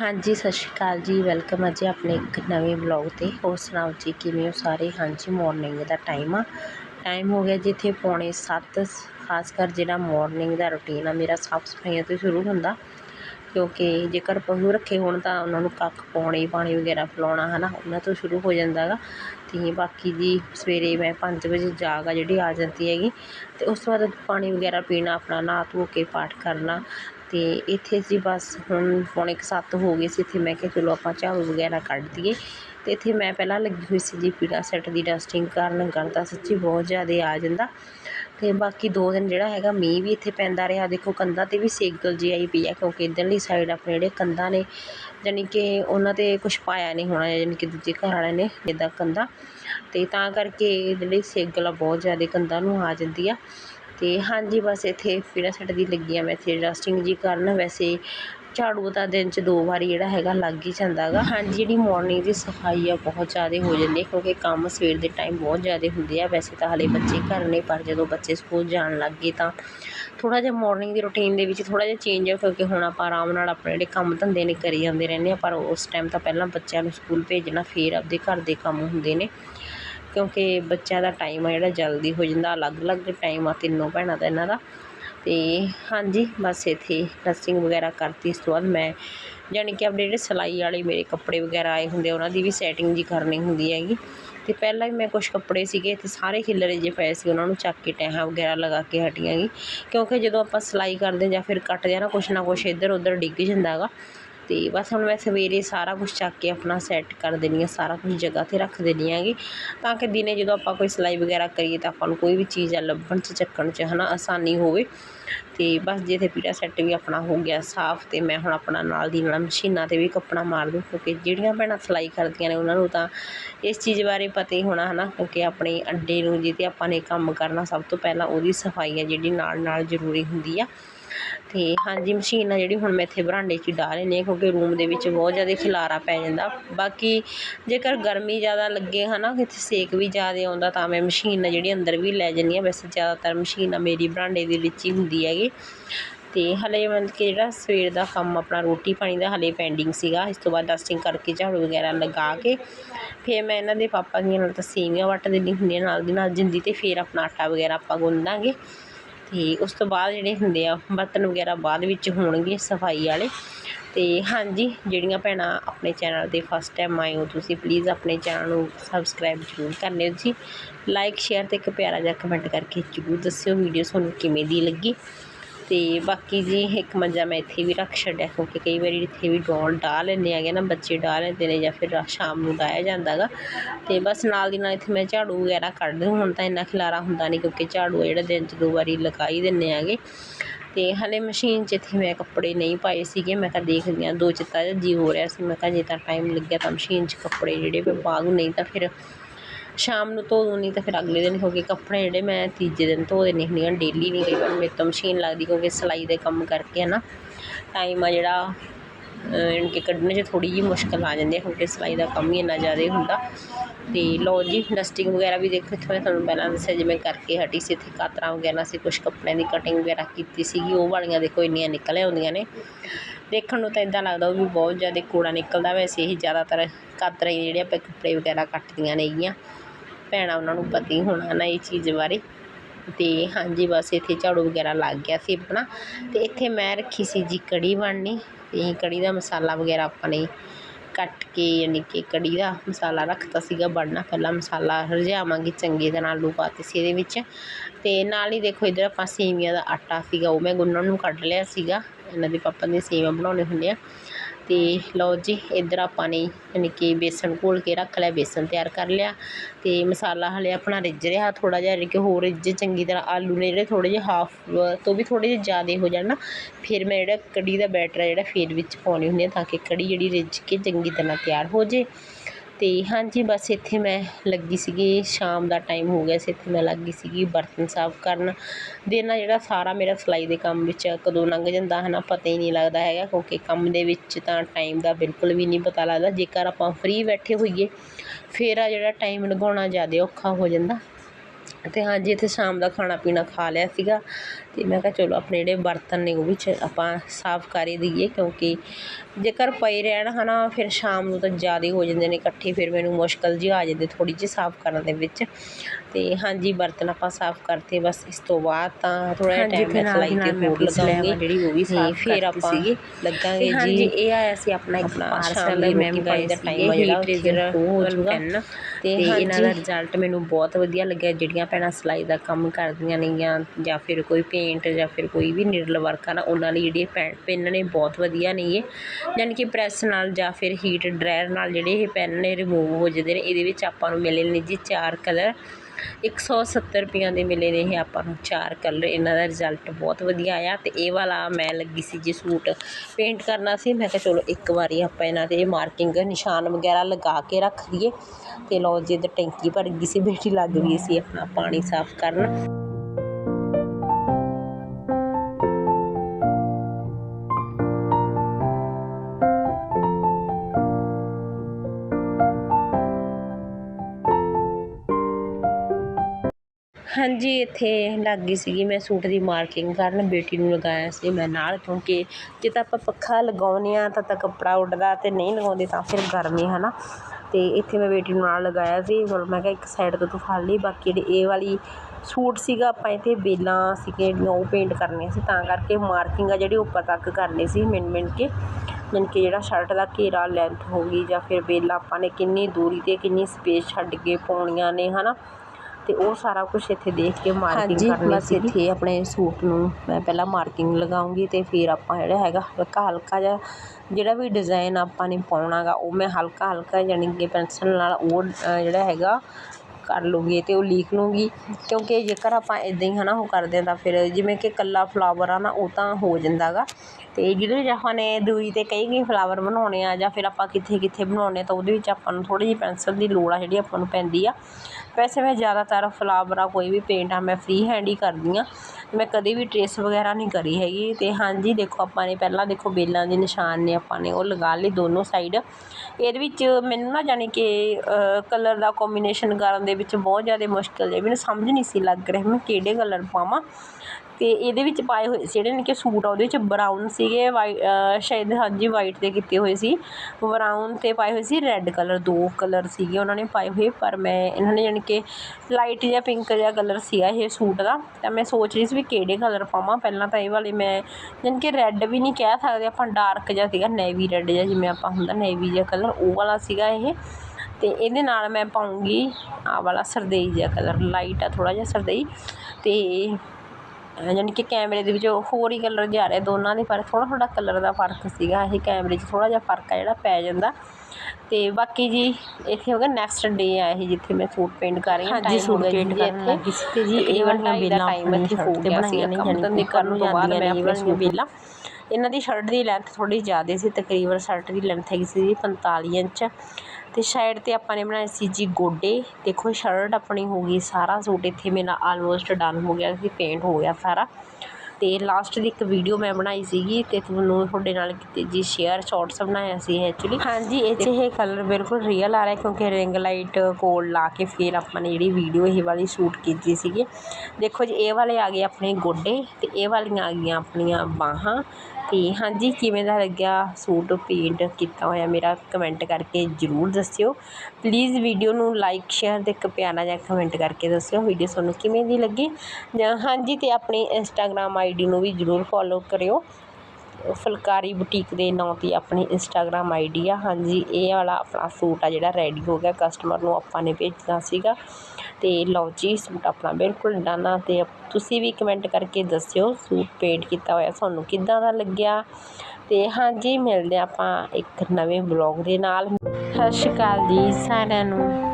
ਹਾਂਜੀ, ਸਤਿ ਸ਼੍ਰੀ ਅਕਾਲ ਜੀ। ਵੈਲਕਮ ਹੈ ਜੀ ਆਪਣੇ ਇੱਕ ਨਵੇਂ ਵਲੌਗ ਤੇ। ਹੋਰ ਸੁਣਾਓ ਜੀ, ਕਿਵੇਂ ਹੋ ਸਾਰੇ? ਹਾਂਜੀ ਮਾਰਨਿੰਗ ਦਾ ਟਾਈਮ ਆ। ਟਾਈਮ ਹੋ ਗਿਆ ਜਿੱਥੇ ਇੱਥੇ ਪੌਣੇ 7 ਖਾਸ ਕਰ ਜਿਹੜਾ ਮਾਰਨਿੰਗ ਦਾ ਰੁਟੀਨ ਆ, ਮੇਰਾ ਸਾਫ਼ ਸਫਾਈਆਂ ਤੋਂ ਸ਼ੁਰੂ ਹੁੰਦਾ। ਕਿਉਂਕਿ ਜੇਕਰ ਪਸ਼ੂ ਰੱਖੇ ਹੋਣ ਤਾਂ ਉਹਨਾਂ ਨੂੰ ਕੱਖ ਪਾਉਣੇ ਪਾਣੀ ਵਗੈਰਾ ਪਿਲਾਉਣਾ, ਹਨਾ? ਉਹਨਾਂ ਤੋਂ ਸ਼ੁਰੂ ਹੋ ਜਾਂਦਾ ਹੈਗਾ ਤੇ ਬਾਕੀ ਜੀ ਸਵੇਰੇ ਮੈਂ 5 ਵਜੇ ਜਾਗ ਆ ਜਿਹੜੀ ਆ ਜਾਂਦੀ ਹੈਗੀ। ਤੇ ਉਸ ਤੋਂ ਬਾਅਦ ਪਾਣੀ ਵਗੈਰਾ ਪੀਣਾ, ਆਪਣਾ ਨਹਾ ਧੋ ਕੇ ਪਾਠ ਕਰਨਾ। ਅਤੇ ਇੱਥੇ ਜੀ ਬਸ ਹੁਣ ਪੌਣੇ ਕੁ ਸੱਤ ਹੋ ਗਏ ਸੀ, ਇੱਥੇ ਮੈਂ ਕਿਹਾ ਚਲੋ ਆਪਾਂ ਝਾੜੂ ਵਗੈਰਾ ਕੱਢ ਦਈਏ। ਤੇ ਇੱਥੇ ਮੈਂ ਪਹਿਲਾਂ ਲੱਗੀ ਹੋਈ ਸੀ ਜੀ ਪੀੜਾ ਸੈੱਟ ਦੀ ਡਸਟਿੰਗ ਕਰਨ ਗੰਦਾ ਸੱਚੀ ਬਹੁਤ ਜ਼ਿਆਦਾ ਆ ਜਾਂਦਾ। ਅਤੇ ਬਾਕੀ ਦੋ ਦਿਨ ਜਿਹੜਾ ਹੈਗਾ ਮੀਂਹ ਵੀ ਇੱਥੇ ਪੈਂਦਾ ਰਿਹਾ, ਦੇਖੋ ਕੰਧਾਂ ਤੇ ਵੀ ਸੇਕਲ ਜਿਹੀ ਆਈ ਪਈ ਆ, ਕਿਉਂਕਿ ਇੱਧਰਲੀ ਸਾਈਡ ਆਪਣੇ ਜਿਹੜੇ ਕੰਧਾਂ ਨੇ, ਜਾਣੀ ਕਿ ਉਹਨਾਂ ਤੇ ਕੁਛ ਪਾਇਆ ਨਹੀਂ ਹੋਣਾ ਯਾਨੀ ਕਿ ਦੂਜੇ ਘਰ ਵਾਲਿਆਂ ਨੇ ਜਿੱਦਾਂ ਕੰਧਾਂ। ਅਤੇ ਤਾਂ ਕਰਕੇ ਜਿਹੜੀ ਸੇਕਲ ਆ ਬਹੁਤ ਜ਼ਿਆਦਾ ਕੰਧਾਂ ਨੂੰ ਆ ਜਾਂਦੀ ਆ। ਤੇ ਹਾਂਜੀ ਬਸ ਇੱਥੇ ਪੀੜਾ ਸੈੱਟ ਦੀ ਲੱਗੀ ਆ ਮੈਂ ਇੱਥੇ ਡਸਟਿੰਗ ਜੀ ਕਰਨ। ਵੈਸੇ ਝਾੜੂ ਤਾਂ ਦਿਨ 'ਚ ਦੋ ਵਾਰੀ ਜਿਹੜਾ ਹੈਗਾ ਲੱਗ ਹੀ ਜਾਂਦਾ ਹੈਗਾ ਹਾਂਜੀ। ਜਿਹੜੀ ਮਾਰਨਿੰਗ ਦੀ ਸਫ਼ਾਈ ਆ ਬਹੁਤ ਜ਼ਿਆਦਾ ਹੋ ਜਾਂਦੀ ਹੈ ਕਿਉਂਕਿ ਕੰਮ ਸਵੇਰ ਦੇ ਟਾਈਮ ਬਹੁਤ ਜ਼ਿਆਦਾ ਹੁੰਦੇ ਆ। ਵੈਸੇ ਤਾਂ ਹਲੇ ਬੱਚੇ ਘਰ ਨੇ ਪਰ ਜਦੋਂ ਬੱਚੇ ਸਕੂਲ ਜਾਣ ਲੱਗ ਗਏ ਤਾਂ ਥੋੜਾ ਜਿਹਾ ਮਾਰਨਿੰਗ ਦੀ ਰੁਟੀਨ ਦੇ ਵਿੱਚ ਥੋੜਾ ਜਿਹਾ ਚੇਂਜ ਆ ਕਿਉਂਕਿ ਹੁਣ ਆਪਾਂ ਆਰਾਮ ਨਾਲ ਆਪਣੇ ਜਿਹੜੇ ਕੰਮ ਧੰਦੇ ਨੇ ਕਰੀ ਜਾਂਦੇ ਰਹਿੰਦੇ ਆ ਪਰ ਉਸ ਟਾਈਮ ਤਾਂ ਪਹਿਲਾਂ ਬੱਚਿਆਂ ਨੂੰ ਸਕੂਲ ਭੇਜਣਾ ਫਿਰ ਆਪਦੇ ਘਰ ਦੇ ਕੰਮ ਹੁੰਦੇ ਨੇ। ਕਿਉਂਕਿ ਬੱਚਿਆਂ ਦਾ ਟਾਈਮ ਆ ਜਿਹੜਾ, ਜਲਦੀ ਹੋ ਜਾਂਦਾ, ਅਲੱਗ-ਅਲੱਗ ਟਾਈਮ ਆ, ਤਿੰਨੋਂ ਭੈਣਾਂ ਦਾ ਇਹਨਾਂ ਦਾ। ਅਤੇ ਹਾਂਜੀ, ਬਸ ਇੱਥੇ ਨਰਸਿੰਗ ਵਗੈਰਾ ਕਰਤੀ, ਇਸ ਤੋਂ ਬਾਅਦ ਮੈਂ ਜਾਣੀ ਕਿ ਆਪਣੇ ਜਿਹੜੇ ਸਿਲਾਈ ਵਾਲੇ ਮੇਰੇ ਕੱਪੜੇ ਵਗੈਰਾ ਆਏ ਹੁੰਦੇ ਉਹਨਾਂ ਦੀ ਵੀ ਸੈਟਿੰਗ ਜੀ ਕਰਨੀ ਹੁੰਦੀ ਹੈਗੀ। ਅਤੇ ਪਹਿਲਾਂ ਵੀ ਮੈਂ ਕੁਝ ਕੱਪੜੇ ਸੀਗੇ, ਇੱਥੇ ਸਾਰੇ ਖਿਲਰੇ ਜੇ ਪਏ ਸੀ, ਉਹਨਾਂ ਨੂੰ ਚੱਕ ਕੇ ਟੈਹਾਂ ਵਗੈਰਾ ਲਗਾ ਕੇ ਹਟੀਆਂ ਗਈ ਕਿਉਂਕਿ ਜਦੋਂ ਆਪਾਂ ਸਿਲਾਈ ਕਰਦੇ ਜਾਂ ਫਿਰ ਕੱਟਦੇ ਆ ਨਾ ਕੁਛ ਨਾ ਕੁਛ ਇੱਧਰ ਉੱਧਰ ਡਿੱਗ ਜਾਂਦਾ ਹੈਗਾ ਅਤੇ ਬਸ ਹੁਣ ਮੈਂ ਸਵੇਰੇ ਸਾਰਾ ਕੁਛ ਚੱਕ ਕੇ ਆਪਣਾ ਸੈੱਟ ਕਰ ਦਿੰਦੀ ਹਾਂ, ਸਾਰਾ ਕੁਝ ਜਗ੍ਹਾ ਤੇ ਰੱਖ ਦਿੰਦੀ ਹੈਗੀ। ਤਾਂ ਕਿ ਦਿਨੇ ਜਦੋਂ ਆਪਾਂ ਕੋਈ ਸਿਲਾਈ ਵਗੈਰਾ ਕਰੀਏ ਤਾਂ ਆਪਾਂ ਨੂੰ ਕੋਈ ਵੀ ਚੀਜ਼ ਆ ਲੱਭਣ 'ਚ, ਚੱਕਣ 'ਚ ਹੈ ਨਾ ਆਸਾਨੀ ਹੋਵੇ। ਅਤੇ ਬਸ ਜੇ ਪੀੜਾ ਸੈੱਟ ਵੀ ਆਪਣਾ ਹੋ ਗਿਆ ਸਾਫ਼ ਅਤੇ ਮੈਂ ਹੁਣ ਆਪਣਾ ਨਾਲ ਦੀ ਨਾਲ ਮਸ਼ੀਨਾਂ ਤੇ ਵੀ ਕੱਪੜਾ ਮਾਰ ਦੂੰ, ਕਿਉਂਕਿ ਜਿਹੜੀਆਂ ਭੈਣਾਂ ਸਿਲਾਈ ਕਰਦੀਆਂ ਨੇ ਉਹਨਾਂ ਨੂੰ ਤਾਂ ਇਸ ਚੀਜ਼ ਬਾਰੇ ਪਤਾ ਹੀ ਹੋਣਾ ਹੈ ਨਾ ਕਿਉਂਕਿ ਆਪਣੇ ਅੱਡੇ ਨੂੰ ਜਿਹਦੇ ਆਪਾਂ ਨੇ ਕੰਮ ਕਰਨਾ ਸਭ ਤੋਂ ਪਹਿਲਾਂ ਉਹਦੀ ਸਫ਼ਾਈ ਹੈ ਜਿਹੜੀ ਨਾਲ ਨਾਲ ਜ਼ਰੂਰੀ ਹੁੰਦੀ ਆ। ਤੇ ਹਾਂਜੀ, ਮਸ਼ੀਨ ਆ ਜਿਹੜੀ ਹੁਣ ਮੈਂ ਇੱਥੇ ਬਰਾਂਡੇ 'ਚ ਡਾ ਲੈਂਦੀ ਹਾਂ ਕਿਉਂਕਿ ਰੂਮ ਦੇ ਵਿੱਚ ਬਹੁਤ ਜ਼ਿਆਦਾ ਖਿਲਾਰਾ ਪੈ ਜਾਂਦਾ। ਬਾਕੀ ਜੇਕਰ ਗਰਮੀ ਜ਼ਿਆਦਾ ਲੱਗੇ ਹੈ ਨਾ ਇੱਥੇ ਸੇਕ ਵੀ ਜ਼ਿਆਦਾ ਆਉਂਦਾ ਤਾਂ ਮੈਂ ਮਸ਼ੀਨ ਆ ਜਿਹੜੀ ਅੰਦਰ ਵੀ ਲੈ ਜਾਂਦੀ ਹਾਂ। ਵੈਸੇ ਜ਼ਿਆਦਾਤਰ ਮਸ਼ੀਨ ਆ ਮੇਰੀ ਬਰਾਂਡੇ ਦੇ ਵਿੱਚ ਹੀ ਹੁੰਦੀ ਹੈਗੀ। ਅਤੇ ਹਲੇ ਮਤਲਬ ਕਿ ਜਿਹੜਾ ਸਵੇਰ ਦਾ ਕੰਮ ਆਪਣਾ ਰੋਟੀ ਪਾਣੀ ਦਾ ਹਲੇ ਪੈਂਡਿੰਗ ਸੀਗਾ, ਇਸ ਤੋਂ ਬਾਅਦ ਡਸਟਿੰਗ ਕਰਕੇ ਝਾੜੂ ਵਗੈਰਾ ਲਗਾ ਕੇ ਫਿਰ ਮੈਂ ਇਹਨਾਂ ਦੇ ਪਾਪਾ ਦੀਆਂ ਨਾਲ ਤਾਂ ਸੇਵੀਆਂ ਵੱਟ ਦਿੰਦੀ ਹੁੰਦੀ ਆ ਨਾਲ ਦੀ ਨਾਲ ਜਿੰਦੀ ਅਤੇ ਫਿਰ ਆਪਣਾ ਆਟਾ ਵਗੈਰਾ ਆਪਾਂ ਗੁੰਨ ਦਾਂਗੇ ਤੇ ਉਸ ਤੋਂ ਬਾਅਦ ਜਿਹੜੇ ਹੁੰਦੇ ਆ, ਬਰਤਨ ਵਗੈਰਾ ਬਾਅਦ ਵਿੱਚ ਹੋਣਗੇ ਸਫ਼ਾਈ ਵਾਲੇ। ਅਤੇ ਹਾਂਜੀ, ਜਿਹੜੀਆਂ ਭੈਣਾਂ ਆਪਣੇ ਚੈਨਲ ਤੇ ਫਸਟ ਟਾਈਮ ਆਏ ਹੋ, ਤੁਸੀਂ ਪਲੀਜ਼ ਆਪਣੇ ਚੈਨਲ ਨੂੰ ਸਬਸਕ੍ਰਾਈਬ ਜ਼ਰੂਰ ਕਰ ਲਿਓ ਜੀ। ਲਾਈਕ ਸ਼ੇਅਰ ਅਤੇ ਇੱਕ ਪਿਆਰਾ ਜਿਹਾ ਕਮੈਂਟ ਕਰਕੇ ਜ਼ਰੂਰ ਦੱਸਿਓ ਵੀਡੀਓ ਤੁਹਾਨੂੰ ਕਿਵੇਂ ਦੀ ਲੱਗੀ। ਤੇ ਬਾਕੀ ਜੀ ਇੱਕ ਮੰਜਾ ਮੈਂ ਇੱਥੇ ਵੀ ਰੱਖ ਛੱਡਿਆ ਕਿਉਂਕਿ ਕਈ ਵਾਰੀ ਇੱਥੇ ਵੀ ਡੋਲ ਡਾਹ ਲੈਂਦੇ ਹੈਗੇ ਨਾ, ਬੱਚੇ ਡਾਹ ਲੈਂਦੇ ਨੇ ਜਾਂ ਫਿਰ ਸ਼ਾਮ ਨੂੰ ਡਾਇਆ ਜਾਂਦਾਗਾ ਤੇ ਬਸ ਨਾਲ ਦੀ ਨਾਲ ਇੱਥੇ ਮੈਂ ਝਾੜੂ ਵਗੈਰਾ ਕੱਢ ਦੂੰ ਹੁਣ ਤਾਂ ਇੰਨਾ ਖਿਲਾਰਾ ਹੁੰਦਾ ਨਹੀਂ ਕਿਉਂਕਿ ਝਾੜੂ ਜਿਹੜਾ ਦਿਨ 'ਚ ਦੋ ਵਾਰੀ ਲਗਾਈ ਦਿੰਨੇ ਹੈਗੇ। ਤੇ ਹਲੇ ਮਸ਼ੀਨ 'ਚ ਇੱਥੇ ਮੈਂ ਕੱਪੜੇ ਨਹੀਂ ਪਾਏ ਸੀਗੇ, ਮੈਂ ਕਿਹਾ ਦੇਖਦੀ ਹਾਂ, ਦੋ ਚਿੱਤਾ ਜਿਹਾ ਜੀ ਹੋ ਰਿਹਾ ਸੀ, ਮੈਂ ਕਿਹਾ ਜੇ ਤਾਂ ਟਾਈਮ ਲੱਗਿਆ ਤਾਂ ਮਸ਼ੀਨ 'ਚ ਕੱਪੜੇ ਜਿਹੜੇ ਮੈਂ ਪਾ ਦੂੰ ਨਹੀਂ ਤਾਂ ਫਿਰ ਸ਼ਾਮ ਨੂੰ ਧੋ ਦੂੰ ਨਹੀਂ ਤਾਂ ਫਿਰ ਅਗਲੇ ਦਿਨ ਹੋ ਗਏ ਕੱਪੜੇ ਜਿਹੜੇ ਮੈਂ ਤੀਜੇ ਦਿਨ ਧੋ ਨਹੀਂ ਹੁੰਦੇ ਆ ਡੇਲੀ ਨਹੀਂ ਕਈ ਵਾਰ ਮੇਰੇ ਤੋਂ ਮਸ਼ੀਨ ਲੱਗਦੀ ਕਿਉਂਕਿ ਸਿਲਾਈ ਦੇ ਕੰਮ ਕਰਕੇ ਹੈ ਨਾ ਟਾਈਮ ਆ ਜਿਹੜਾ ਯਾਨੀ ਕਿ ਕੱਢਣ 'ਚ ਥੋੜ੍ਹੀ ਜਿਹੀ ਮੁਸ਼ਕਲ ਆ ਜਾਂਦੀ ਹੈ ਕਿਉਂਕਿ ਸਿਲਾਈ ਦਾ ਕੰਮ ਹੀ ਇੰਨਾ ਜ਼ਿਆਦਾ ਹੁੰਦਾ। ਅਤੇ ਲਓ ਜੀ ਡਸਟਿੰਗ ਵਗੈਰਾ ਵੀ ਦੇਖੋ, ਇੱਥੇ ਮੈਂ ਤੁਹਾਨੂੰ ਪਹਿਲਾਂ ਦੱਸਿਆ, ਜਿਵੇਂ ਕਰਕੇ ਹਟੀ ਸੀ, ਇੱਥੇ ਕਾਤਰਾ ਵਗੈਰਾ ਸੀ ਕੁਝ ਕੱਪੜਿਆਂ ਦੀ ਕਟਿੰਗ ਵਗੈਰਾ ਕੀਤੀ ਸੀਗੀ, ਉਹ ਵਾਲੀਆਂ ਦੇਖੋ ਇੰਨੀਆਂ ਨਿਕਲ ਆਉਂਦੀਆਂ ਨੇ। ਦੇਖਣ ਨੂੰ ਤਾਂ ਇਦਾਂ ਲੱਗਦਾ ਉਹ ਵੀ ਬਹੁਤ ਜ਼ਿਆਦਾ ਕੂੜਾ ਨਿਕਲਦਾ ਵੈਸੇ, ਇਹ ਜ਼ਿਆਦਾਤਰ ਕਾਤਰਾਂ ਜਿਹੜੇ ਆਪਾਂ ਕੱਪੜੇ ਵਗੈਰਾ ਕੱਟਦੀਆਂ ਨੇਗੀਆਂ। ਭੈਣਾ ਉਹਨਾਂ ਨੂੰ ਪਤਾ ਹੀ ਹੋਣਾ ਨਾ ਇਹ ਚੀਜ਼ ਬਾਰੇ। ਅਤੇ ਹਾਂਜੀ, ਬਸ ਇੱਥੇ ਝਾੜੂ ਵਗੈਰਾ ਲੱਗ ਗਿਆ ਸੀ ਆਪਣਾ। ਅਤੇ ਇੱਥੇ ਮੈਂ ਰੱਖੀ ਸੀ ਜੀ ਕੜੀ ਬਣਨੀ। ਅਤੇ ਕੜੀ ਦਾ ਮਸਾਲਾ ਵਗੈਰਾ ਆਪਾਂ ਨੇ ਕੱਟ ਕੇ ਯਾਨੀ ਕਿ ਕੜੀ ਦਾ ਮਸਾਲਾ ਰੱਖਤਾ ਸੀਗਾ ਬਣਨਾ। ਪਹਿਲਾਂ ਮਸਾਲਾ ਰਝਾਵਾਂਗੇ ਚੰਗੀ ਤਰ੍ਹਾਂ ਆਲੂ ਪਾਤੇ ਸੀ ਇਹਦੇ ਵਿੱਚ। ਅਤੇ ਨਾਲ ਹੀ ਦੇਖੋ ਇੱਧਰ ਆਪਾਂ ਸੇਵੀਆਂ ਦਾ ਆਟਾ ਸੀਗਾ, ਉਹ ਮੈਂ ਗੁੰਨਣ ਨੂੰ ਕੱਢ ਲਿਆ ਸੀਗਾ। ਇਹਨਾਂ ਦੇ ਪਾਪਾ ਨੇ ਸੇਵੀਆਂ ਬਣਾਉਣੇ ਹੁੰਦੇ ਆ। ਅਤੇ ਲਓ ਜੀ, ਇੱਧਰ ਆਪਾਂ ਨੇ ਯਾਨੀ ਕਿ ਬੇਸਣ ਘੋਲ ਕੇ ਰੱਖ ਲਿਆ, ਬੇਸਣ ਤਿਆਰ ਕਰ ਲਿਆ ਅਤੇ ਮਸਾਲਾ ਹਾਲੇ ਆਪਣਾ ਰਿੱਝ ਰਿਹਾ, ਥੋੜ੍ਹਾ ਜਿਹਾ ਯਾਨੀ ਕਿ ਹੋਰ ਰਿੱਝ ਚੰਗੀ ਤਰ੍ਹਾਂ ਆਲੂ ਨੇ ਜਿਹੜੇ ਥੋੜ੍ਹੇ ਜਿਹੇ ਹਾਫ ਤੋਂ ਵੀ ਥੋੜ੍ਹੇ ਜਿਹੇ ਜ਼ਿਆਦਾ ਹੋ ਜਾਣ ਨਾ, ਫਿਰ ਮੈਂ ਜਿਹੜਾ ਕੜੀ ਦਾ ਬੈਟਰ ਜਿਹੜਾ ਫੇਰ ਵਿੱਚ ਪਾਉਣੀ ਹੁੰਦੀ ਹਾਂ ਤਾਂ ਕਿ ਕੜੀ ਜਿਹੜੀ ਰਿੱਝ ਕੇ ਚੰਗੀ ਤਰ੍ਹਾਂ ਤਿਆਰ ਹੋ ਜੇ। ਅਤੇ ਹਾਂਜੀ, ਬਸ ਇੱਥੇ ਮੈਂ ਲੱਗੀ ਸੀਗੀ, ਸ਼ਾਮ ਦਾ ਟਾਈਮ ਹੋ ਗਿਆ ਸੀ, ਇੱਥੇ ਮੈਂ ਲੱਗ ਗਈ ਸੀਗੀ ਬਰਤਨ ਸਾਫ਼ ਕਰਨ। ਦਿਨ ਆ ਜਿਹੜਾ ਸਾਰਾ ਮੇਰਾ ਸਿਲਾਈ ਦੇ ਕੰਮ ਵਿੱਚ ਕਦੋਂ ਲੰਘ ਜਾਂਦਾ ਹੈ ਨਾ ਪਤਾ ਹੀ ਨਹੀਂ ਲੱਗਦਾ ਹੈਗਾ, ਕਿਉਂਕਿ ਕੰਮ ਦੇ ਵਿੱਚ ਤਾਂ ਟਾਈਮ ਦਾ ਬਿਲਕੁਲ ਵੀ ਨਹੀਂ ਪਤਾ ਲੱਗਦਾ। ਜੇਕਰ ਆਪਾਂ ਫ੍ਰੀ ਬੈਠੇ ਹੋਈਏ, ਫਿਰ ਆ ਜਿਹੜਾ ਟਾਈਮ ਲਗਾਉਣਾ ਜ਼ਿਆਦਾ ਔਖਾ ਹੋ ਜਾਂਦਾ। ਅਤੇ ਹਾਂਜੀ, ਇੱਥੇ ਸ਼ਾਮ ਦਾ ਖਾਣਾ ਪੀਣਾ ਖਾ ਲਿਆ ਸੀਗਾ। ਤੇ ਮੈਂ ਕਿਹਾ ਚਲੋ ਆਪਣੇ ਜਿਹੜੇ ਬਰਤਨ ਨੇ ਉਹ ਵੀ ਚ- ਆਪਾਂ ਸਾਫ਼ ਕਰ ਹੀ ਦਈਏ ਕਿਉਂਕਿ ਜੇਕਰ ਪਏ ਰਹਿਣ ਹਨਾ ਫਿਰ ਸ਼ਾਮ ਨੂੰ ਤਾਂ ਜ਼ਿਆਦਾ ਹੋ ਜਾਂਦੇ ਨੇ ਇਕੱਠੇ ਫਿਰ ਮੈਨੂੰ ਮੁਸ਼ਕਲ ਜੀ ਆ ਜਾਂਦੀ ਥੋੜੀ ਜਿਹੀ ਸਾਫ਼ ਕਰਨ ਦੇ ਵਿੱਚ ਤੇ ਹਾਂਜੀ ਬਰਤਨ ਆਪਾਂ ਸਾਫ਼ ਕਰਤੇ ਬਸ ਇਸ ਤੋਂ ਬਾਅਦ ਤਾਂ ਥੋੜਾ ਜਿਹਾ ਟਾਈਮ ਮੈਂ ਸਲਾਈ ਤੇ ਹੋਰ ਲਗਾਉਂਗੀ ਜਿਹੜੀ ਉਹ ਵੀ ਸਾਫ਼ ਫਿਰ ਆਪਾਂ। ਲੱਗਾਂਗੇ ਜੀ ਇਹ ਆਇਆ ਸੀ ਆਪਣਾ ਇੱਕ ਪਾਰਸਲ ਸ਼ਾਮ ਮੈਂ ਦੀ ਟਾਈਮ ਜਿਹੜਾ ਫਿਰ ਹੋ ਪੈਨ ਤੇ ਇਹਨਾਂ ਦਾ। ਰਿਜ਼ਲਟ ਮੈਨੂੰ ਬਹੁਤ ਵਧੀਆ ਲੱਗਿਆ ਜਿਹੜੀਆਂ ਭੈਣਾਂ ਸਿਲਾਈ ਦਾ ਕੰਮ ਕਰਦੀਆਂ ਨੇਗੀਆਂ ਜਾਂ ਫਿਰ ਕੋਈ ਪੇਂਟ ਜਾਂ ਫਿਰ ਕੋਈ ਵੀ ਨਿਰਲ ਵਰਕ ਆ ਨਾ, ਉਹਨਾਂ ਲਈ ਜਿਹੜੀ ਇਹ ਪੈ, ਪੈੱਨ ਨੇ ਬਹੁਤ ਵਧੀਆ ਨੇਗੇ ਯਾਨੀ ਕਿ ਪ੍ਰੈਸ ਨਾਲ ਜਾਂ ਫਿਰ ਹੀਟ ਡਰਾਇਰ ਨਾਲ ਜਿਹੜੇ ਇਹ ਪੈੱਨ ਨੇ ਰਿਮੂਵ ਹੋ ਜਾਂਦੇ ਨੇ, ਇਹਦੇ ਵਿੱਚ ਆਪਾਂ ਨੂੰ ਮਿਲੇ ਨੇ ਜੀ ਚਾਰ ਕਲਰ। 170 ਰੁਪਈਆਂ ਦੇ ਮਿਲੇ ਨੇ ਇਹ ਆਪਾਂ ਨੂੰ ਚਾਰ ਕਲਰ, ਇਹਨਾਂ ਦਾ ਰਿਜ਼ਲਟ ਬਹੁਤ ਵਧੀਆ ਆਇਆ। ਤੇ ਇਹ ਵਾਲਾ ਮੈਂ ਲੱਗੀ ਸੀ ਜੀ ਸੂਟ ਪੇਂਟ ਕਰਨਾ ਸੀ, ਮੈਂ ਕਿਹਾ ਚਲੋ ਇੱਕ ਵਾਰੀ ਆਪਾਂ ਇਹਨਾਂ ਤੇ ਮਾਰਕਿੰਗ ਨਿਸ਼ਾਨ ਵਗੈਰਾ ਲਗਾ ਕੇ ਰੱਖ ਦਈਏ ਤੇ ਲਓ ਜੀ ਇੱਧਰ ਟੈਂਕੀ ਭਰ ਗਈ ਸੀ, ਬੇਟੀ ਲੱਗ ਗਈ ਸੀ ਆਪਣਾ ਪਾਣੀ ਸਾਫ਼ ਕਰਨ। ਹਾਂਜੀ, ਇੱਥੇ ਲੱਗ ਗਈ ਸੀਗੀ ਮੈਂ ਸੂਟ ਦੀ ਮਾਰਕਿੰਗ ਕਰਨ। ਬੇਟੀ ਨੂੰ ਲਗਾਇਆ ਸੀ ਮੈਂ ਨਾਲ, ਕਿਉਂਕਿ ਜੇ ਤਾਂ ਆਪਾਂ ਪੱਖਾ ਲਗਾਉਂਦੇ ਹਾਂ ਤਾਂ ਤਾਂ ਕੱਪੜਾ ਉੱਡਦਾ ਅਤੇ ਨਹੀਂ ਲਗਾਉਂਦੇ ਤਾਂ ਫਿਰ ਗਰਮੀ ਹੈ ਨਾ ਅਤੇ ਇੱਥੇ ਮੈਂ ਬੇਟੀ ਨੂੰ ਨਾਲ ਲਗਾਇਆ ਸੀ। ਚਲੋ, ਮੈਂ ਕਿਹਾ ਇੱਕ ਸਾਈਡ ਤੋਂ ਤੂੰ ਫੜ ਲਈ। ਬਾਕੀ ਜਿਹੜੀ ਇਹ ਵਾਲੀ ਸੂਟ ਸੀਗਾ, ਆਪਾਂ ਇੱਥੇ ਬੇਲਾਂ ਸੀਗੀਆਂ ਜਿਹੜੀਆਂ ਉਹ ਪੇਂਟ ਕਰਨੀਆਂ ਸੀ। ਤਾਂ ਕਰਕੇ ਮਾਰਕਿੰਗ ਆ ਜਿਹੜੀ ਉੱਪਰ ਤੱਕ ਕਰਨੀ ਸੀ, ਮਿਣ ਮਿਣ ਕੇ। ਜਾਣੀ ਕਿ ਜਿਹੜਾ ਸ਼ਰਟ ਦਾ ਘੇਰਾ ਲੈਂਥ ਹੋ ਗਈ ਜਾਂ ਫਿਰ ਬੇਲਾਂ ਆਪਾਂ ਨੇ ਕਿੰਨੀ ਦੂਰੀ ਤੇ ਕਿੰਨੀ ਸਪੇਸ ਛੱਡ ਕੇ ਪਾਉਣੀਆਂ ਨੇ, ਹਨਾ? ਤੇ ਉਹ ਸਾਰਾ ਕੁਝ ਇੱਥੇ ਦੇਖ ਕੇ ਮਾਰਕਿੰਗ ਕਰਨੀ ਸੀ ਇੱਥੇ ਆਪਣੇ ਸੂਟ ਨੂੰ ਮੈਂ ਪਹਿਲਾਂ ਮਾਰਕਿੰਗ ਲਗਾਉਂਗੀ ਤੇ ਫਿਰ ਆਪਾਂ ਜਿਹੜਾ ਹੈਗਾ ਹਲਕਾ ਹਲਕਾ ਜਿਹਾ ਜਿਹੜਾ ਵੀ ਡਿਜ਼ਾਈਨ ਆਪਾਂ ਨੇ ਪਾਉਣਾਗਾ ਉਹ ਮੈਂ ਹਲਕਾ ਹਲਕਾ ਯਾਨੀ ਕਿ ਪੈਨਸਲ ਨਾਲ ਉਹ ਜਿਹੜਾ ਹੈਗਾ ਕਰ ਲੂੰਗੀ ਤੇ ਉਹ ਲਿਖ ਲੂੰਗੀ। ਕਿਉਂਕਿ ਜੇਕਰ ਆਪਾਂ ਇਦਾਂ ਹੀ ਹਨਾ ਉਹ ਕਰਦੇ ਹਾਂ ਤਾਂ ਫਿਰ ਜਿਵੇਂ ਕਿ ਕੱਲਾ ਫਲਾਵਰ ਆ ਨਾ ਉਹ ਤਾਂ ਹੋ ਜਾਂਦਾ ਅਤੇ ਜਿਹਦੇ ਵਿੱਚ ਆਪਾਂ ਨੇ ਦੂਈ ਤੇ ਕਈ ਕਈ ਫਲਾਵਰ ਬਣਾਉਣੇ ਆ ਜਾਂ ਫਿਰ ਆਪਾਂ ਕਿੱਥੇ ਕਿੱਥੇ ਬਣਾਉਣੇ ਤਾਂ ਉਹਦੇ ਵਿੱਚ ਆਪਾਂ ਨੂੰ ਥੋੜ੍ਹੀ ਜਿਹੀ ਪੈਨਸਲ ਦੀ ਲੋੜ ਆ ਜਿਹੜੀ ਆਪਾਂ ਨੂੰ ਪੈਂਦੀ ਆ। ਵੈਸੇ ਮੈਂ ਜ਼ਿਆਦਾਤਰ ਫਲਾਵਰ ਆ, ਕੋਈ ਵੀ ਪੇਂਟ ਆ, ਮੈਂ ਫਰੀ ਹੈਂਡ ਹੀ ਕਰਦੀ ਹਾਂ ਮੈਂ ਕਦੇ ਵੀ ਟਰੇਸ ਵਗੈਰਾ ਨਹੀਂ ਕਰੀ ਹੈਗੀ। ਅਤੇ ਹਾਂਜੀ, ਦੇਖੋ ਆਪਾਂ ਨੇ ਪਹਿਲਾਂ ਦੇਖੋ ਬੇਲਾਂ ਦੇ ਨਿਸ਼ਾਨ ਨੇ ਆਪਾਂ ਨੇ, ਉਹ ਲਗਾ ਲਏ ਦੋਨੋਂ ਸਾਈਡ ਇਹਦੇ ਵਿੱਚ ਮੈਨੂੰ ਨਾ ਜਾਣੀ ਕਿ ਕਲਰ ਦਾ ਕੋਂਬੀਨੇਸ਼ਨ ਕਰਨ ਦੇ ਵਿੱਚ ਬਹੁਤ ਜ਼ਿਆਦਾ ਮੁਸ਼ਕਿਲ ਹੈ ਮੈਨੂੰ ਸਮਝ ਨਹੀਂ ਸੀ ਲੱਗ ਰਿਹਾ ਮੈਂ ਕਿਹੜੇ ਕਲਰ ਪਾਵਾਂ। ਅਤੇ ਇਹਦੇ ਵਿੱਚ ਪਾਏ ਹੋਏ ਸੀ, ਜਿਹੜੇ ਨੇ ਕਿ ਸੂਟ ਆ, ਉਹਦੇ ਵਿੱਚ ਬਰਾਊਨ ਸੀਗੇ ਵਾਈ ਸ਼ਾਇਦ ਹਾਂਜੀ ਵਾਈਟ ਦੇ ਕੀਤੇ ਹੋਏ ਸੀ। ਬਰਾਊਨ ਤੇ ਪਾਏ ਹੋਏ ਸੀ ਰੈੱਡ ਕਲਰ ਦੋ ਕਲਰ ਸੀਗੇ ਉਹਨਾਂ ਨੇ ਪਾਏ ਹੋਏ, ਪਰ ਮੈਂ ਇਹਨਾਂ ਨੇ ਜਾਣੀ ਕਿ ਲਾਈਟ ਜਿਹਾ ਪਿੰਕ ਜਿਹਾ ਕਲਰ ਸੀਗਾ ਇਹ ਸੂਟ ਦਾ, ਤਾਂ ਮੈਂ ਸੋਚ ਰਹੀ ਸੀ ਵੀ ਕਿਹੜੇ ਕਲਰ ਪਾਵਾਂ। ਪਹਿਲਾਂ ਤਾਂ ਇਹ ਵਾਲੇ ਮੈਂ ਜਾਣੀ ਕਿ ਰੈੱਡ ਵੀ ਨਹੀਂ ਕਹਿ ਸਕਦੇ, ਆਪਾਂ ਡਾਰਕ ਜਿਹਾ ਸੀਗਾ ਨੇਵੀ ਰੈੱਡ ਜਿਹਾ ਜਿਵੇਂ ਆਪਾਂ ਹੁੰਦਾ ਨੇਵੀ ਜਿਹਾ ਕਲਰ ਉਹ ਵਾਲਾ ਸੀਗਾ ਇਹ। ਅਤੇ ਇਹਦੇ ਨਾਲ ਮੈਂ ਪਾਉਂਗੀ ਆਹ ਵਾਲਾ ਸਰਦਈ ਜਿਹਾ ਕਲਰ ਲਾਈਟ ਆ ਥੋੜ੍ਹਾ ਜਿਹਾ ਸਰਦਈ। ਅਤੇ ਯਾਨੀ ਕਿ ਕੈਮਰੇ ਦੇ ਵਿੱਚ ਹੋਰ ਹੀ ਕਲਰ ਆ ਰਿਹਾ ਦੋਨਾਂ ਦੇ ਪਰ ਥੋੜਾ ਥੋੜਾ ਕਲਰ ਦਾ ਫ਼ਰਕ ਸੀਗਾ। ਇਹ ਕੈਮਰੇ 'ਚ ਥੋੜਾ ਜਿਹਾ ਫ਼ਰਕ ਆ ਜਿਹੜਾ ਪੈ ਜਾਂਦਾ। ਤੇ ਬਾਕੀ ਜੀ ਇੱਥੇ ਹੋ ਗਿਆ ਨੈਕਸਟ ਡੇ ਆ ਇਹ ਜਿੱਥੇ ਮੈਂ ਸੂਟ ਪੇਂਟ ਕਰ ਰਹੀ ਹਾਂ। ਹਾਂਜੀ, ਸੂਟ ਜੀ ਕਰਨ। ਲੱਗੀ ਸੀ ਤੇ ਜੀ ਇਹ ਵਾਲੀਆਂ ਬੇਲਾਂ ਆਪਣੀ ਇੱਥੇ ਹੋ ਗਿਆ ਸੀ। ਕੰਮ ਧੰਦੇ ਕਰਨ ਤੋਂ ਬਾਅਦ ਮੈਂ ਨੇ ਆਪਣੀ ਵਾਲੀਆਂ ਬੇਲਾਂ ਇਹਨਾਂ ਦੀ ਸ਼ਰਟ ਦੀ ਲੈਂਥ ਥੋੜੀ ਜ਼ਿਆਦਾ ਸੀ ਤਕਰੀਬਨ ਸ਼ਰਟ ਦੀ ਲੈਂਥ ਹੈਗੀ ਸੀ ਜੀ 45 ਇੰਚ। ਅਤੇ ਸਾਈਡ ਤੇ ਆਪਾਂ ਨੇ ਬਣਾਏ ਸੀ ਜੀ ਗੋਡੇ। ਦੇਖੋ ਸ਼ਰਟ ਆਪਣੀ ਹੋ ਗਈ, ਸਾਰਾ ਸੂਟ ਇੱਥੇ ਮੇਰਾ ਆਲਮੋਸਟ ਡਨ ਹੋ ਗਿਆ ਸੀ ਪੇਂਟ ਹੋ ਗਿਆ ਸਾਰਾ। ਅਤੇ ਲਾਸਟ ਦੀ ਇੱਕ ਵੀਡੀਓ ਮੈਂ ਬਣਾਈ ਸੀਗੀ ਅਤੇ ਤੁਹਾਨੂੰ ਤੁਹਾਡੇ ਨਾਲ ਕੀਤੀ ਜੀ ਸ਼ੇਅਰ ਸ਼ਾਰਟਸ ਬਣਾਇਆ ਸੀ ਐਕਚੁਅਲੀ ਹਾਂਜੀ, ਇਹ 'ਚ ਇਹ ਕਲਰ ਬਿਲਕੁਲ ਰੀਅਲ ਆ ਰਿਹਾ ਕਿਉਂਕਿ ਰਿੰਗ ਲਾਈਟ ਕੋਲ ਲਾ ਕੇ ਫਿਰ ਆਪਾਂ ਨੇ ਜਿਹੜੀ ਵੀਡੀਓ ਇਹ ਵਾਲੀ ਸ਼ੂਟ ਕੀਤੀ ਸੀਗੀ। ਦੇਖੋ ਜੀ, ਇਹ ਵਾਲੇ ਆ ਗਏ ਆਪਣੇ ਗੋਡੇ ਅਤੇ ਇਹ ਵਾਲੀਆਂ ਆ ਗਈਆਂ ਆਪਣੀਆਂ ਬਾਹਾਂ। ਅਤੇ ਹਾਂਜੀ, ਕਿਵੇਂ ਦਾ ਲੱਗਿਆ ਸੂਟ ਪੇਂਟ ਕੀਤਾ ਹੋਇਆ ਮੇਰਾ ਕਮੈਂਟ ਕਰਕੇ ਜ਼ਰੂਰ ਦੱਸਿਓ। ਪਲੀਜ਼ ਵੀਡੀਓ ਨੂੰ ਲਾਈਕ ਸ਼ੇਅਰ ਅਤੇ ਇੱਕ ਪਿਆਰਾ ਜਿਹਾ ਕਮੈਂਟ ਕਰਕੇ ਦੱਸਿਓ ਵੀਡੀਓ ਤੁਹਾਨੂੰ ਕਿਵੇਂ ਦੀ ਲੱਗੀ। ਜਾਂ ਹਾਂਜੀ ਅਤੇ ਆਪਣੀ ਇੰਸਟਾਗ੍ਰam ਆਈਡੀ ਨੂੰ ਵੀ ਜ਼ਰੂਰ ਫੋਲੋ ਕਰਿਓ। ਫੁਲਕਾਰੀ ਬੁਟੀਕ ਦੇ ਨਾਂ 'ਤੇ ਆਪਣੀ ਇੰਸਟਾਗ੍ਰam ਆਈਡੀ ਆ। ਹਾਂਜੀ, ਇਹ ਵਾਲਾ ਆਪਣਾ ਸੂਟ ਆ ਜਿਹੜਾ ਰੈਡੀ ਹੋ ਗਿਆ। ਕਸਟਮਰ ਨੂੰ ਆਪਾਂ ਨੇ ਭੇਜਣਾ ਸੀਗਾ। ਅਤੇ ਲਓ ਜੀ, ਸੂਟ ਆਪਣਾ ਬਿਲਕੁਲ ਡਨ ਆ। ਤੇ ਤੁਸੀਂ ਵੀ ਕਮੈਂਟ ਕਰਕੇ ਦੱਸਿਓ ਸੂਟ ਪੇਂਟ ਕੀਤਾ ਹੋਇਆ ਤੁਹਾਨੂੰ ਕਿੱਦਾਂ ਦਾ ਲੱਗਿਆ। ਅਤੇ ਹਾਂਜੀ, ਮਿਲਦੇ ਆਪਾਂ ਇੱਕ ਨਵੇਂ ਬਲੌਗ ਦੇ ਨਾਲ। ਸਤਿ ਸ਼੍ਰੀ ਅਕਾਲ ਜੀ ਸਾਰਿਆਂ ਨੂੰ।